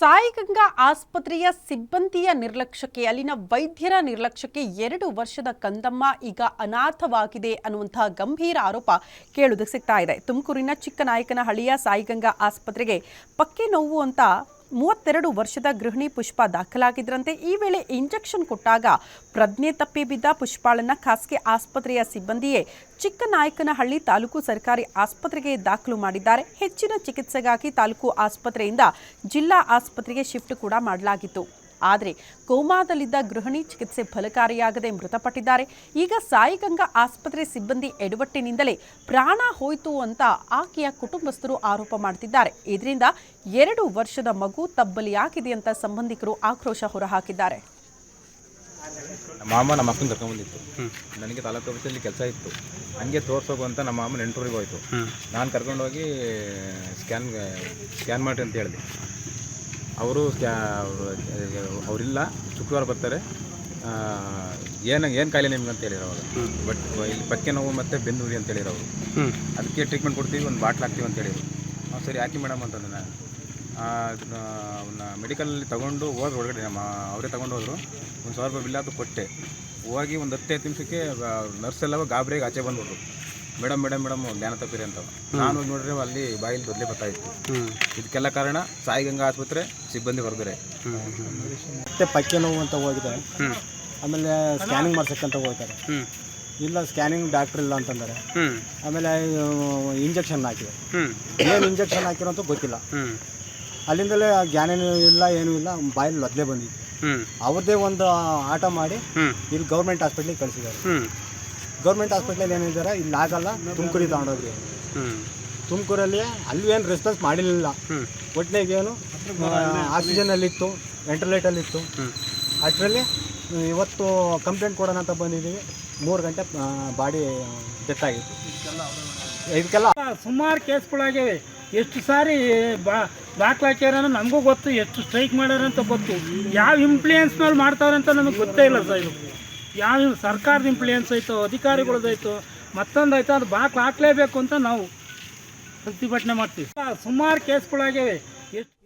ಸಾಯಿಗಂಗಾ ಆಸ್ಪತ್ರೆಯ ಸಿಬ್ಬಂದಿಯ ನಿರ್ಲಕ್ಷ್ಯಕ್ಕೆ, ಅಲ್ಲಿನ ವೈದ್ಯರ ನಿರ್ಲಕ್ಷ್ಯಕ್ಕೆ ಎರಡು ವರ್ಷದ ಕಂದಮ್ಮ ಈಗ ಅನಾಥವಾಗಿದೆ ಅನ್ನುವಂತಹ ಗಂಭೀರ ಆರೋಪ ಕೇಳುವುದಕ್ಕೆ ಸಿಗ್ತಾ ಇದೆ. ತುಮಕೂರಿನ ಚಿಕ್ಕನಾಯಕನಹಳ್ಳಿಯ ಸಾಯಿಗಂಗಾ ಆಸ್ಪತ್ರೆಗೆ ಪಕ್ಕೆ ನೋವು ಅಂತ ಮೂವತ್ತೆರಡು ವರ್ಷದ ಗೃಹಿಣಿ ಪುಷ್ಪ ದಾಖಲಾಗಿದ್ರಂತೆ. ಈ ವೇಳೆ ಇಂಜೆಕ್ಷನ್ ಕೊಟ್ಟಾಗ ಪ್ರಜ್ಞೆ ತಪ್ಪಿ ಬಿದ್ದ ಪುಷ್ಪಾಳನ್ನ ಖಾಸಗಿ ಆಸ್ಪತ್ರೆಯ ಸಿಬ್ಬಂದಿಯೇ ಚಿಕ್ಕನಾಯಕನಹಳ್ಳಿ ತಾಲೂಕು ಸರ್ಕಾರಿ ಆಸ್ಪತ್ರೆಗೆ ದಾಖಲು ಮಾಡಿದ್ದಾರೆ. ಹೆಚ್ಚಿನ ಚಿಕಿತ್ಸೆಗಾಗಿ ತಾಲೂಕು ಆಸ್ಪತ್ರೆಯಿಂದ ಜಿಲ್ಲಾ ಆಸ್ಪತ್ರೆಗೆ ಶಿಫ್ಟ್ ಕೂಡ ಮಾಡಲಾಗಿತ್ತು. ಆದರೆ ಕೋಮಾದಲ್ಲಿದ್ದ ಗೃಹಿಣಿ ಚಿಕಿತ್ಸೆ ಫಲಕಾರಿಯಾಗದೆ ಮೃತಪಟ್ಟಿದ್ದಾರೆ. ಈಗ ಸಾಯಿಗಂಗಾ ಆಸ್ಪತ್ರೆ ಸಿಬ್ಬಂದಿ ಎಡವಟ್ಟಿನಿಂದಲೇ ಪ್ರಾಣ ಹೋಯಿತು ಅಂತ ಆಕೆಯ ಕುಟುಂಬಸ್ಥರು ಆರೋಪ ಮಾಡ್ತಿದ್ದಾರೆ. ಇದರಿಂದ ಎರಡು ವರ್ಷದ ಮಗು ತಬ್ಬಲಿಯಾಗಿದೆ ಅಂತ ಸಂಬಂಧಿಕರು ಆಕ್ರೋಶ ಹೊರಹಾಕಿದ್ದಾರೆ. ನಮ್ಮ ಮಾಮ ನಮ್ಮ ಅಕ್ಕನ ಕರ್ಕೊಂಬಂದಿತ್ತು ನನಗೆ ತಾಲೂಕು ಆಫೀಸಲ್ಲಿ ಕೆಲಸ ಇತ್ತು. ಹಂಗೆ ತೋರ್ಸೋಗು ಅಂತ ನಮ್ಮ ಮಾಮ ನೆಂಟರಿಗೆ ಹೋಯ್ತು. ನಾನು ಕರ್ಕೊಂಡೋಗಿ ಸ್ಕ್ಯಾನ್ ಸ್ಕ್ಯಾನ್ ಮಾಡಿ ಅಂತ ಹೇಳಿದೆ. ಅವರು ಕ್ಯಾ ಅವರಿಲ್ಲ. ಶುಕ್ರವಾರ ಬರ್ತಾರೆ. ಏನು ಏನು ಕಾಯಿಲೆ ನಿಮ್ಗೆ ಅಂತ ಹೇಳಿರೋ ಅವರು. ಬಟ್ ಇಲ್ಲಿ ಪಕ್ಕೆ ನೋವು ಮತ್ತು ಬೆನ್ನುರಿ ಅಂತ ಹೇಳಿರೋ ಅವರು. ಅದಕ್ಕೆ ಟ್ರೀಟ್ಮೆಂಟ್ ಕೊಡ್ತೀವಿ ಒಂದು ಬಾಟ್ಲ್ ಹಾಕ್ತೀವಿ ಅಂತ ಹೇಳಿದ್ರು. ಹಾಂ ಸರಿ ಹಾಕಿ ಮೇಡಮ್ ಅಂತಂದು ನಾನು. ಅವನ್ನ ಮೆಡಿಕಲಲ್ಲಿ ತೊಗೊಂಡು ಹೋದ್ರು ಒಳಗಡೆ ನಮ್ಮ ಅವರೇ ತೊಗೊಂಡು ಹೋದರು. ಒಂದು ಸಾವಿರ ರೂಪಾಯಿ ಬಿಲ್ ಅದು ಕೊಟ್ಟೆ. ಹೋಗಿ ಒಂದು ಹತ್ತೈದು ನಿಮಿಷಕ್ಕೆ ನರ್ಸ್ ಎಲ್ಲ ಗಾಬರಿಗೆ ಆಚೆ ಬಂದ್ಬಿಟ್ರು. ಮೇಡಮ್ ಮೇಡಮ್ ಮೇಡಮ್ ಜ್ಞಾನ ತಪ್ಪಿರಿ ಅಂತ. ನಾನು ಹೋಗಿ ನೋಡಿದ್ರೆ ಅಲ್ಲಿ ಬದಲಿ ಬದಲೇ ಬರ್ತಾಯಿತ್ತು ಇದಕ್ಕೆಲ್ಲ ಕಾರಣ ಸಾಯಿ ಗಂಗಾ ಆಸ್ಪತ್ರೆ ಸಿಬ್ಬಂದಿ ಹೊರದರೆ ಮತ್ತೆ ಪಕ್ಕೆ ನೋವು ಅಂತ ಹೋಗಿದ್ದಾರೆ ಆಮೇಲೆ ಸ್ಕ್ಯಾನಿಂಗ್ ಮಾಡ್ಸಕ್ಕಂತ ಹೋಗ್ತಾರೆ. ಇಲ್ಲ ಸ್ಕ್ಯಾನಿಂಗ್ ಡಾಕ್ಟ್ರ್ ಇಲ್ಲ ಅಂತಂದರೆ. ಆಮೇಲೆ ಇಂಜೆಕ್ಷನ್ ಹಾಕಿದೆ. ಏನು ಇಂಜೆಕ್ಷನ್ ಹಾಕಿರೋ ಅಂತ ಗೊತ್ತಿಲ್ಲ. ಅಲ್ಲಿಂದಲೇ ಜ್ಞಾನ ಇಲ್ಲ ಏನೂ ಇಲ್ಲ ಬಾಯಲ್ಲಿ ಬದಲೇ ಬಂದಿತ್ತು. ಅವ್ರದ್ದೇ ಒಂದು ಆಟ ಮಾಡಿ ಇಲ್ಲಿ ಗೌರ್ಮೆಂಟ್ ಹಾಸ್ಪಿಟ್ಲಿಗೆ ಕಳಿಸಿದ್ದಾರೆ. ಗೌರ್ಮೆಂಟ್ ಹಾಸ್ಪಿಟ್ಲಲ್ಲಿ ಏನಿದ್ದಾರೆ ಇಲ್ಲಿ ಆಗಲ್ಲ ತುಮಕೂರಿಗೆ ತಗೊಂಡೋಗ್ರಿ. ತುಮಕೂರಲ್ಲಿ ಅಲ್ಲಿ ಏನು ರೆಸ್ಪಾನ್ಸ್ ಮಾಡಿರಲಿಲ್ಲ. ಒಟ್ಟಿನಾಗ ಏನು ಆಕ್ಸಿಜನಲ್ಲಿತ್ತು ವೆಂಟಿಲೇಟಲ್ಲಿತ್ತು ಅಷ್ಟರಲ್ಲಿ ಇವತ್ತು ಕಂಪ್ಲೇಂಟ್ ಕೊಡೋಣ ಅಂತ ಬಂದಿದ್ದೀವಿ ಮೂರು ಗಂಟೆ ಬಾಡಿ ಡೆತ್ ಆಗಿತ್ತು. ಇದಕ್ಕೆಲ್ಲ ಸುಮಾರು ಕೇಸ್ಗಳಾಗಿವೆ ಎಷ್ಟು ಸಾರಿ ಬಾ ದಾಖಲಾಕ್ಯಾರ ನಮಗೂ ಗೊತ್ತು ಎಷ್ಟು ಸ್ಟ್ರೈಕ್ ಮಾಡ್ಯಾರ ಅಂತ ಗೊತ್ತು. ಯಾವ ಇಂಪ್ಲೂಯೆನ್ಸ್ ಮೇಲೆ ಮಾಡ್ತಾವ್ರೆ ಅಂತ ನಮಗೆ ಗೊತ್ತೇ ಇಲ್ಲ ಸರ್ ಇದು. ಯಾವ ಸರ್ಕಾರದ ಇಂಪ್ಲೂಯೆನ್ಸ್ ಆಯಿತು ಅಧಿಕಾರಿಗಳದ್ದಾಯ್ತು ಮತ್ತೊಂದು ಆಯ್ತು, ಅದು ಬಾಕ್ಲು ಹಾಕ್ಲೇಬೇಕು ಅಂತ ನಾವು ಪ್ರತಿಭಟನೆ ಮಾಡ್ತೀವಿ. ಸುಮಾರು ಕೇಸ್ಗಳಾಗಿವೆ ಎಷ್ಟು